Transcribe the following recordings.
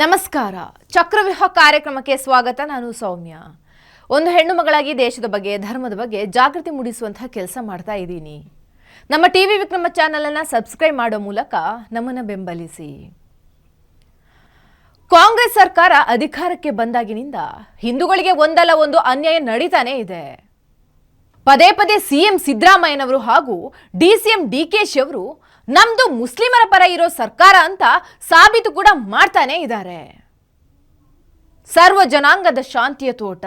ನಮಸ್ಕಾರ. ಚಕ್ರವ್ಯೂಹ ಕಾರ್ಯಕ್ರಮಕ್ಕೆ ಸ್ವಾಗತ. ನಾನು ಸೌಮ್ಯ. ಒಂದು ಹೆಣ್ಣು ಮಗಳಾಗಿ ದೇಶದ ಬಗ್ಗೆ, ಧರ್ಮದ ಬಗ್ಗೆ ಜಾಗೃತಿ ಮೂಡಿಸುವಂತಹ ಕೆಲಸ ಮಾಡ್ತಾ ಇದ್ದೀನಿ. ನಮ್ಮ ಟಿವಿ ವಿಕ್ರಮ ಚಾನೆಲ್ ಅನ್ನ ಸಬ್ಸ್ಕ್ರೈಬ್ ಮಾಡೋ ಮೂಲಕ ನಮ್ಮನ್ನು ಬೆಂಬಲಿಸಿ. ಕಾಂಗ್ರೆಸ್ ಸರ್ಕಾರ ಅಧಿಕಾರಕ್ಕೆ ಬಂದಾಗಿನಿಂದ ಹಿಂದೂಗಳಿಗೆ ಒಂದಲ್ಲ ಒಂದು ಅನ್ಯಾಯ ನಡೀತಾನೇ ಇದೆ. ಪದೇ ಪದೇ ಸಿಎಂ ಸಿದ್ದರಾಮಯ್ಯನವರು ಹಾಗೂ ಡಿಸಿಎಂ ಡಿಕೆಶಿ ಅವರು ನಮ್ದು ಮುಸ್ಲಿಮರ ಪರ ಇರೋ ಸರ್ಕಾರ ಅಂತ ಸಾಬೀತು ಕೂಡ ಮಾಡ್ತಾನೆ ಇದ್ದಾರೆ ಸರ್ವ ಜನಾಂಗದ ಶಾಂತಿಯ ತೋಟ,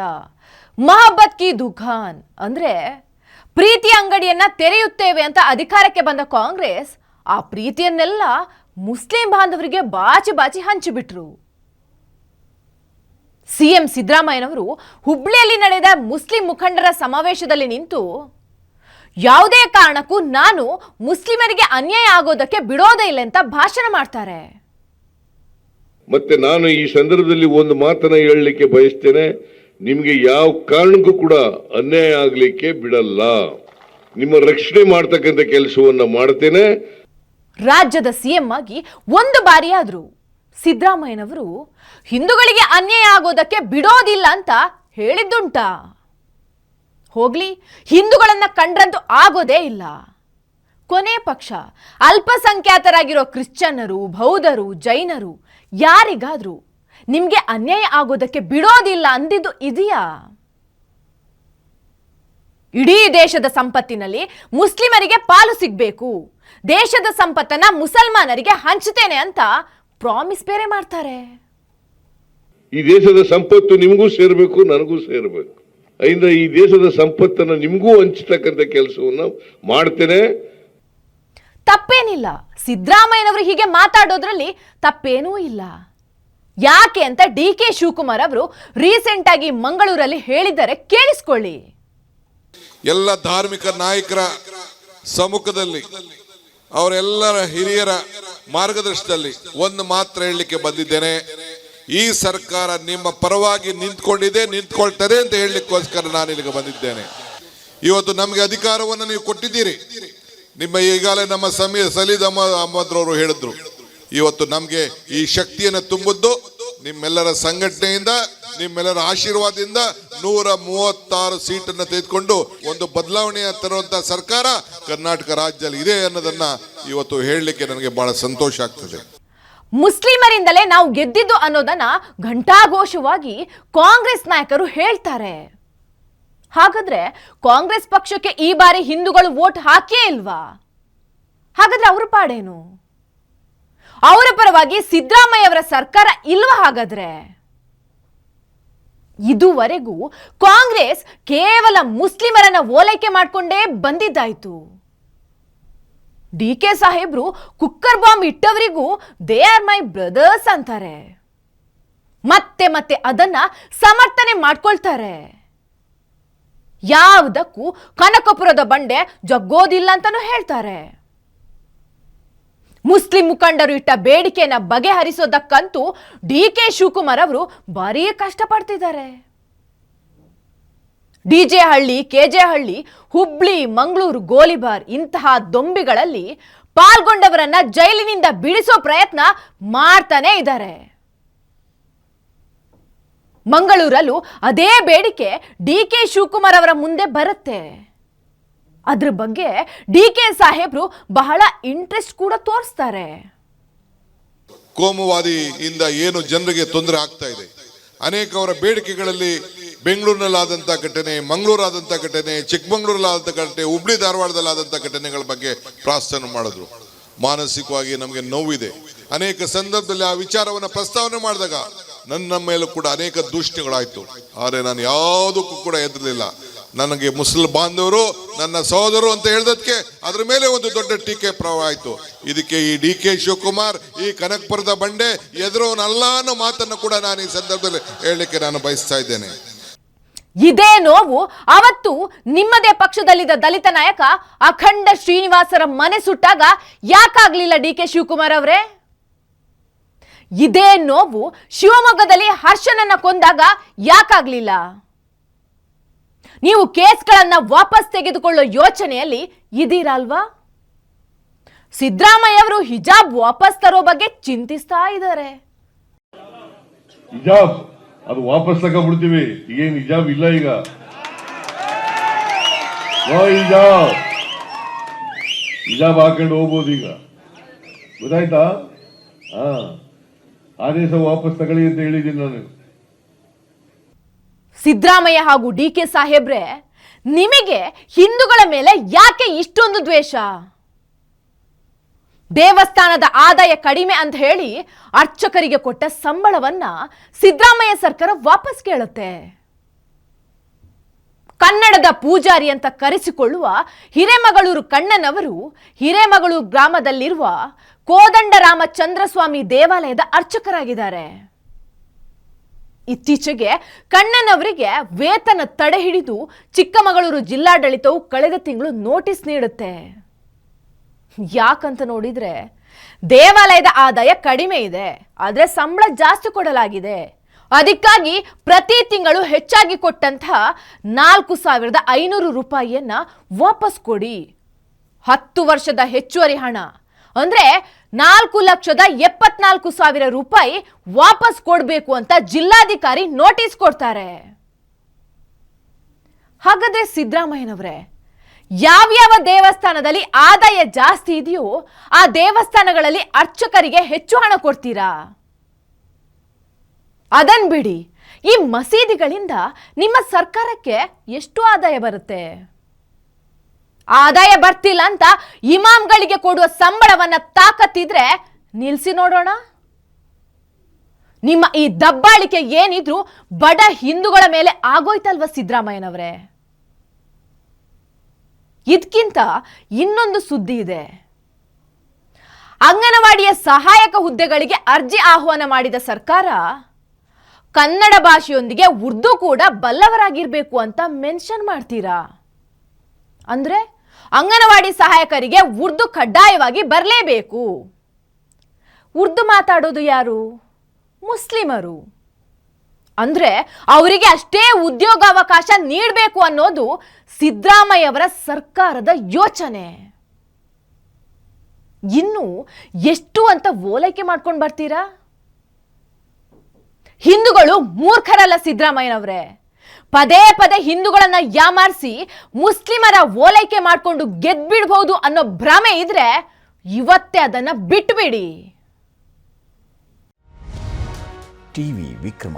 ಮಹಬ್ಬತ್ ಕಿ ದುಖಾನ್ ಅಂದ್ರೆ ಪ್ರೀತಿ ಅಂಗಡಿಯನ್ನ ತೆರೆಯುತ್ತೇವೆ ಅಂತ ಅಧಿಕಾರಕ್ಕೆ ಬಂದ ಕಾಂಗ್ರೆಸ್ ಆ ಪ್ರೀತಿಯನ್ನೆಲ್ಲ ಮುಸ್ಲಿಂ ಬಾಂಧವರಿಗೆ ಬಾಚಿ ಬಾಚಿ ಹಂಚಿಬಿಟ್ರು. ಸಿಎಂ ಸಿದ್ದರಾಮಯ್ಯನವರು ಹುಬ್ಳಿಯಲ್ಲಿ ನಡೆದ ಮುಸ್ಲಿಂ ಮುಖಂಡರ ಸಮಾವೇಶದಲ್ಲಿ ನಿಂತು ಯಾವುದೇ ಕಾರಣಕ್ಕೂ ನಾನು ಮುಸ್ಲಿಮರಿಗೆ ಅನ್ಯಾಯ ಆಗೋದಕ್ಕೆ ಬಿಡೋದೇ ಇಲ್ಲ ಅಂತ ಭಾಷಣ ಮಾಡ್ತಾರೆ. ಮತ್ತೆ ನಾನು ಈ ಸಂದರ್ಭದಲ್ಲಿ ಒಂದು ಮಾತನ್ನ ಹೇಳಲಿಕ್ಕೆ ಬಯಸ್ತೇನೆ. ನಿಮಗೆ ಯಾವ ಕಾರಣಕ್ಕೂ ಕೂಡ ಅನ್ಯಾಯ ಆಗಲಿಕ್ಕೆ ಬಿಡಲ್ಲ. ನಿಮ್ಮ ರಕ್ಷಣೆ ಮಾಡ್ತಕ್ಕಂಥ ಕೆಲಸವನ್ನ ಮಾಡ್ತೇನೆ. ರಾಜ್ಯದ ಸಿಎಂ ಆಗಿ ಒಂದು ಬಾರಿ ಆದ್ರು ಸಿದ್ದರಾಮಯ್ಯನವರು ಹಿಂದೂಗಳಿಗೆ ಅನ್ಯಾಯ ಆಗೋದಕ್ಕೆ ಬಿಡೋದಿಲ್ಲ ಅಂತ ಹೇಳಿದ್ದುಂಟಾ? ಹೋಗ್ಲಿ, ಹಿಂದೂಗಳನ್ನ ಕಂಡ್ರಂತೂ ಆಗೋದೇ ಇಲ್ಲ. ಕೊನೆ ಪಕ್ಷ, ಅಲ್ಪಸಂಖ್ಯಾತರಾಗಿರೋ ಕ್ರಿಶ್ಚಿಯನ್ನರು, ಬೌದ್ಧರು, ಜೈನರು, ಯಾರಿಗಾದ್ರೂ ನಿಮ್ಗೆ ಅನ್ಯಾಯ ಆಗೋದಕ್ಕೆ ಬಿಡೋದಿಲ್ಲ ಅಂದಿದ್ದು ಇದೆಯಾ? ಇಡೀ ದೇಶದ ಸಂಪತ್ತಿನಲ್ಲಿ ಮುಸ್ಲಿಮರಿಗೆ ಪಾಲು ಸಿಗ್ಬೇಕು. ದೇಶದ ಸಂಪತ್ತನ್ನ ಮುಸಲ್ಮಾನರಿಗೆ ಹಂಚುತ್ತೇನೆ ಅಂತ ಪ್ರಾಮಿಸ್ ಬೇರೆ ಮಾಡ್ತಾರೆ. ಈ ದೇಶದ ಸಂಪತ್ತು ನಿಮಗೂ ಸೇರಬೇಕು, ನನಗೂ ಸೇರಬೇಕು. ಅದರಿಂದ ಈ ದೇಶದ ಸಂಪತ್ತನ್ನು ನಿಮಗೂ ಹಂಚತಕ್ಕಂಥ ಕೆಲಸವನ್ನು ಮಾಡ್ತೇನೆ. ತಪ್ಪೇನಿಲ್ಲ. ಸಿದ್ದರಾಮಯ್ಯನವರು ಹೀಗೆ ಮಾತಾಡೋದ್ರಲ್ಲಿ ತಪ್ಪೇನೂ ಇಲ್ಲ. ಯಾಕೆ ಅಂತ ಡಿ ಕೆ ಶಿವಕುಮಾರ್ ಅವರು ರೀಸೆಂಟ್ ಆಗಿ ಮಂಗಳೂರಲ್ಲಿ ಹೇಳಿದ್ದಾರೆ ಕೇಳಿಸ್ಕೊಳ್ಳಿ. ಎಲ್ಲ ಧಾರ್ಮಿಕ ನಾಯಕರ ಸಮ್ಮುಖದಲ್ಲಿ ಅವರೆಲ್ಲರ ಹಿರಿಯರ ಮಾರ್ಗದರ್ಶನದಲ್ಲಿ ಒಂದು ಮಾತ್ರ ಹೇಳಲಿಕ್ಕೆ ಬಂದಿದ್ದೇನೆ. ಈ ಸರ್ಕಾರ ನಿಮ್ಮ ಪರವಾಗಿ ನಿಂತ್ಕೊಂಡಿದೆ, ನಿಂತ್ಕೊಳ್ತದೆ ಅಂತ ಹೇಳಲಿಕ್ಕೋಸ್ಕರ ನಾನು ಇಲ್ಲಿಗೆ ಬಂದಿದ್ದೇನೆ. ಇವತ್ತು ನಮಗೆ ಅಧಿಕಾರವನ್ನು ನೀವು ಕೊಟ್ಟಿದ್ದೀರಿ. ನಿಮ್ಮ ಈಗಾಗಲೇ ನಮ್ಮ ಸಮೀ ಸಲೀದ್ ಅಹಮದ್ ಹೇಳಿದ್ರು. ಇವತ್ತು ನಮಗೆ ಈ ಶಕ್ತಿಯನ್ನು ತುಂಬಿದ್ದು ನಿಮ್ಮೆಲ್ಲರ ಸಂಘಟನೆಯಿಂದ, ನಿಮ್ಮೆಲ್ಲರ ಆಶೀರ್ವಾದದಿಂದ ನೂರ ಮೂವತ್ತಾರು ಸೀಟನ್ನು ತೆಗೆದುಕೊಂಡು ಒಂದು ಬದಲಾವಣೆಯ ತರುವಂತ ಸರ್ಕಾರ ಕರ್ನಾಟಕ ರಾಜ್ಯದಲ್ಲಿ ಇದೆ ಅನ್ನೋದನ್ನ ಇವತ್ತು ಹೇಳಲಿಕ್ಕೆ ನನಗೆ ಬಹಳ ಸಂತೋಷ ಆಗ್ತದೆ. ಮುಸ್ಲಿಮರಿಂದಲೇ ನಾವು ಗೆದ್ದಿದ್ದು ಅನ್ನೋದನ್ನ ಘಂಟಾಘೋಷವಾಗಿ ಕಾಂಗ್ರೆಸ್ ನಾಯಕರು ಹೇಳ್ತಾರೆ. ಹಾಗಾದ್ರೆ ಕಾಂಗ್ರೆಸ್ ಪಕ್ಷಕ್ಕೆ ಈ ಬಾರಿ ಹಿಂದೂಗಳು ವೋಟ್ ಹಾಕೇ ಇಲ್ವಾ? ಹಾಗಾದ್ರೆ ಅವ್ರ ಪಾಡೇನು? ಅವರ ಪರವಾಗಿ ಸಿದ್ದರಾಮಯ್ಯ ಅವರ ಸರ್ಕಾರ ಇಲ್ವಾ ಹಾಗಾದ್ರೆ? ಇದುವರೆಗೂ ಕಾಂಗ್ರೆಸ್ ಕೇವಲ ಮುಸ್ಲಿಮರನ್ನ ಓಲೈಕೆ ಮಾಡಿಕೊಂಡೇ ಬಂದಿದ್ದಾಯ್ತು. ಡಿ ಕೆ ಸಾಹೇಬ್ರು ಕುಕ್ಕರ್ ಬಾಂಬ್ ಇಟ್ಟವರಿಗೂ ದೇ ಆರ್ ಮೈ ಬ್ರದರ್ಸ್ ಅಂತಾರೆ. ಮತ್ತೆ ಮತ್ತೆ ಅದನ್ನ ಸಮರ್ಥನೆ ಮಾಡ್ಕೊಳ್ತಾರೆ. ಯಾವುದಕ್ಕೂ ಕನಕಪುರದ ಬಂಡೆ ಜಗ್ಗೋದಿಲ್ಲ ಅಂತಾನು ಹೇಳ್ತಾರೆ. ಮುಸ್ಲಿಂ ಮುಖಂಡರು ಇಟ್ಟ ಬೇಡಿಕೆಯನ್ನ ಬಗೆಹರಿಸೋದಕ್ಕಂತೂ ಡಿ ಕೆ ಶಿವಕುಮಾರ್ ಅವರು ಭಾರೀ ಕಷ್ಟಪಡ್ತಿದ್ದಾರೆ. ಡಿಜೆ ಹಳ್ಳಿ ಕೆಜೆ ಹಳ್ಳಿ ಹುಬ್ಳಿ, ಮಂಗಳೂರು, ಗೋಲಿಬಾರ್ ಇಂತಹ ದೊಂಬಿಗಳಲ್ಲಿ ಪಾಲ್ಗೊಂಡವರನ್ನ ಜೈಲಿನಿಂದ ಬಿಡಿಸೋ ಪ್ರಯತ್ನ ಮಾಡ್ತಾನೆ ಇದ್ದಾರೆ. ಮಂಗಳೂರಲ್ಲೂ ಅದೇ ಬೇಡಿಕೆ ಡಿ ಕೆ ಶಿವಕುಮಾರ್ ಅವರ ಮುಂದೆ ಬರುತ್ತೆ. ಅದ್ರ ಬಗ್ಗೆ ಡಿ ಕೆ ಸಾಹೇಬ್ರು ಬಹಳ ಇಂಟ್ರೆಸ್ಟ್ ಕೂಡ ತೋರಿಸ್ತಾರೆ. ಕೋಮುವಾದಿಯಿಂದ ಏನು ಜನರಿಗೆ ತೊಂದರೆ ಆಗ್ತಾ ಇದೆ? ಅನೇಕ ಅವರ ಬೇಡಿಕೆಗಳಲ್ಲಿ ಬೆಂಗಳೂರಿನಲ್ಲಾದಂಥ ಘಟನೆ ಮಂಗಳೂರಾದಂಥ ಘಟನೆ ಚಿಕ್ಕಮಂಗ್ಳೂರಲ್ಲಾದಂಥ ಘಟನೆ, ಹುಬ್ಳಿ ಧಾರವಾಡದಲ್ಲಾದಂಥ ಘಟನೆಗಳ ಬಗ್ಗೆ ಪ್ರಾಸ್ತಾವನೆ ಮಾಡಿದ್ರು. ಮಾನಸಿಕವಾಗಿ ನಮಗೆ ನೋವಿದೆ. ಅನೇಕ ಸಂದರ್ಭದಲ್ಲಿ ಆ ವಿಚಾರವನ್ನು ಪ್ರಸ್ತಾವನೆ ಮಾಡಿದಾಗ ನನ್ನ ಮೇಲೂ ಕೂಡ ಅನೇಕ ದೂಷಣೆಗಳಾಯಿತು. ಆದರೆ ನಾನು ಯಾವುದಕ್ಕೂ ಕೂಡ ಎದುರಲಿಲ್ಲ ನನಗೆ ಮುಸ್ಲಿಂ ಬಾಂಧವರು, ನನ್ನ ಸಹೋದರು ಅಂತ ಹೇಳಿದಕ್ಕೆ ಅದ್ರ ಮೇಲೆ ಒಂದು ದೊಡ್ಡ ಟೀಕೆ ಪ್ರಭಾವ ಆಯಿತು. ಇದಕ್ಕೆ ಈ ಡಿ ಕೆ ಶಿವಕುಮಾರ್, ಈ ಕನಕಪುರದ ಬಂಡೆ ಎದುರೋನಲ್ಲ ಅನ್ನೋ ಮಾತನ್ನು ಕೂಡ ನಾನು ಈ ಸಂದರ್ಭದಲ್ಲಿ ಹೇಳಲಿಕ್ಕೆ ನಾನು ಬಯಸ್ತಾ ಇದ್ದೇನೆ. ಇದೇ ನೋವು ಅವತ್ತು ನಿಮ್ಮದೇ ಪಕ್ಷದಲ್ಲಿದ್ದ ದಲಿತ ನಾಯಕ ಅಖಂಡ ಶ್ರೀನಿವಾಸರ ಮನೆ ಸುಟ್ಟಾಗ ಯಾಕಾಗ್ಲಿಲ್ಲ ಡಿ ಕೆ ಶಿವಕುಮಾರ್ ಅವರೇ? ಇದೇ ನೋವು ಶಿವಮೊಗ್ಗದಲ್ಲಿ ಹರ್ಷನನ್ನ ಕೊಂದಾಗ ಯಾಕಾಗ್ಲಿಲ್ಲ? ನೀವು ಕೇಸ್ಗಳನ್ನ ವಾಪಸ್ ತೆಗೆದುಕೊಳ್ಳೋ ಯೋಚನೆಯಲ್ಲಿ ಇದೀರಲ್ವಾ ಸಿದ್ದರಾಮಯ್ಯ ಅವರು ಹಿಜಾಬ್ ವಾಪಸ್ ತರೋ ಬಗ್ಗೆ ಚಿಂತಿಸ್ತಾ ಇದ್ದಾರೆ. ಅದು ವಾಪಸ್ ತಗೊಂಡ್ಬಿಡ್ತೀವಿ. ಈಗೇನ್ ಹಿಜಾಬ್ ಇಲ್ಲ ಈಗ. ಹಿಜಾಬ್. ಹಿಜಾಬ್ ಹಾಕೊಂಡು ಹೋಗ್ಬೋದು ಈಗ. ಗೊತ್ತಾಯ್ತಾ? ಹಾ. ಆದೇಶ ವಾಪಸ್ ತಗೊಳ್ಳಿ ಅಂತ ಹೇಳಿದ್ದೀನಿ ನಾನು. ಸಿದ್ದರಾಮಯ್ಯ ಹಾಗೂ ಡಿ ಕೆ ಸಾಹೇಬ್ರೆ, ನಿಮಗೆ ಹಿಂದೂಗಳ ಮೇಲೆ ಯಾಕೆ ಇಷ್ಟೊಂದು ದ್ವೇಷ? ದೇವಸ್ಥಾನದ ಆದಾಯ ಕಡಿಮೆ ಅಂತ ಹೇಳಿ ಅರ್ಚಕರಿಗೆ ಕೊಟ್ಟ ಸಂಬಳವನ್ನ ಸಿದ್ದರಾಮಯ್ಯ ಸರ್ಕಾರ ವಾಪಸ್ ಕೇಳುತ್ತೆ. ಕನ್ನಡದ ಪೂಜಾರಿ ಅಂತ ಕರೆಸಿಕೊಳ್ಳುವ ಹಿರೇಮಗಳೂರು ಕಣ್ಣನವರು ಹಿರೇಮಗಳೂರು ಗ್ರಾಮದಲ್ಲಿರುವ ಕೋದಂಡರಾಮಚಂದ್ರಸ್ವಾಮಿ ದೇವಾಲಯದ ಅರ್ಚಕರಾಗಿದ್ದಾರೆ. ಇತ್ತೀಚೆಗೆ ಕಣ್ಣನವರಿಗೆ ವೇತನ ತಡೆ ಹಿಡಿದು ಚಿಕ್ಕಮಗಳೂರು ಜಿಲ್ಲಾಡಳಿತವು ಕಳೆದ ತಿಂಗಳು ನೋಟಿಸ್ ನೀಡುತ್ತೆ. ಯಾಕಂತ ನೋಡಿದ್ರೆ ದೇವಾಲಯದ ಆದಾಯ ಕಡಿಮೆ ಇದೆ, ಆದರೆ ಸಂಬಳ ಜಾಸ್ತಿ ಕೊಡಲಾಗಿದೆ. ಅದಕ್ಕಾಗಿ ಪ್ರತಿ ತಿಂಗಳು ಹೆಚ್ಚಾಗಿ ಕೊಟ್ಟಂತಹ ನಾಲ್ಕು ಸಾವಿರದ ಐನೂರು ರೂಪಾಯಿಯನ್ನು ವಾಪಸ್ ಕೊಡಿ. ಹತ್ತು ವರ್ಷದ ಹೆಚ್ಚುವರಿ ಹಣ. ಅಂದ್ರೆ ನಾಲ್ಕು ಲಕ್ಷದ ಎಪ್ಪತ್ನಾಲ್ಕು ಸಾವಿರ ರೂಪಾಯಿ ವಾಪಸ್ ಕೊಡಬೇಕು ಅಂತ ಜಿಲ್ಲಾಧಿಕಾರಿ ನೋಟಿಸ್ ಕೊಡ್ತಾರೆ. ಹಾಗಾದ್ರೆ ಸಿದ್ದರಾಮಯ್ಯನವರೇ ಯಾವ್ಯಾವ ದೇವಸ್ಥಾನದಲ್ಲಿ ಆದಾಯ ಜಾಸ್ತಿ ಇದೆಯೋ ಆ ದೇವಸ್ಥಾನಗಳಲ್ಲಿ ಅರ್ಚಕರಿಗೆ ಹೆಚ್ಚು ಹಣ ಕೊಡ್ತೀರಾ? ಅದನ್ ಬಿಡಿ, ಈ ಮಸೀದಿಗಳಿಂದ ನಿಮ್ಮ ಸರ್ಕಾರಕ್ಕೆ ಎಷ್ಟು ಆದಾಯ ಬರುತ್ತೆ? ಆದಾಯ ಬರ್ತಿಲ್ಲ ಅಂತ ಇಮಾಮ್ಗಳಿಗೆ ಕೊಡುವ ಸಂಬಳವನ್ನ ತಾಕತ್ತಿದ್ರೆ ನಿಲ್ಸಿ ನೋಡೋಣ. ನಿಮ್ಮ ಈ ದಬ್ಬಾಳಿಕೆ ಏನಿದ್ರು ಬಡ ಹಿಂದೂಗಳ ಮೇಲೆ ಆಗೋಯ್ತಲ್ವ ಸಿದ್ದರಾಮಯ್ಯನವರೇ? ಇದಕ್ಕಿಂತ ಇನ್ನೊಂದು ಸುದ್ದಿ ಇದೆ. ಅಂಗನವಾಡಿಯ ಸಹಾಯಕ ಹುದ್ದೆಗಳಿಗೆ ಅರ್ಜಿ ಆಹ್ವಾನ ಮಾಡಿದ ಸರ್ಕಾರ, ಕನ್ನಡ ಭಾಷೆಯೊಂದಿಗೆ ಉರ್ದು ಕೂಡ ಬಲ್ಲವರಾಗಿರಬೇಕು ಅಂತ ಮೆನ್ಷನ್ ಮಾಡ್ತೀರಾ? ಅಂದ್ರೆ ಅಂಗನವಾಡಿ ಸಹಾಯಕರಿಗೆ ಉರ್ದು ಕಡ್ಡಾಯವಾಗಿ ಬರಲೇಬೇಕು. ಉರ್ದು ಮಾತಾಡೋದು ಯಾರು? ಮುಸ್ಲಿಮರು. ಅಂದ್ರೆ ಅವರಿಗೆ ಅಷ್ಟೇ ಉದ್ಯೋಗಾವಕಾಶ ನೀಡಬೇಕು ಅನ್ನೋದು ಸಿದ್ದರಾಮಯ್ಯ ಅವರ ಸರ್ಕಾರದ ಯೋಚನೆ. ಇನ್ನು ಎಷ್ಟು ಅಂತ ಓಲೈಕೆ ಮಾಡ್ಕೊಂಡು ಬರ್ತೀರಾ? ಹಿಂದೂಗಳು ಮೂರ್ಖರಲ್ಲ ಸಿದ್ದರಾಮಯ್ಯನವರೇ. ಪದೇ ಪದೇ ಹಿಂದೂಗಳನ್ನ ಯಾಮಾರಿಸಿ ಮುಸ್ಲಿಮರ ಓಲೈಕೆ ಮಾಡಿಕೊಂಡು ಗೆದ್ಬಿಡ್ಬಹುದು ಅನ್ನೋ ಭ್ರಮೆ ಇದ್ರೆ ಇವತ್ತೇ ಅದನ್ನ ಬಿಟ್ಬಿಡಿ. ಟಿವಿ ವಿಕ್ರಮ.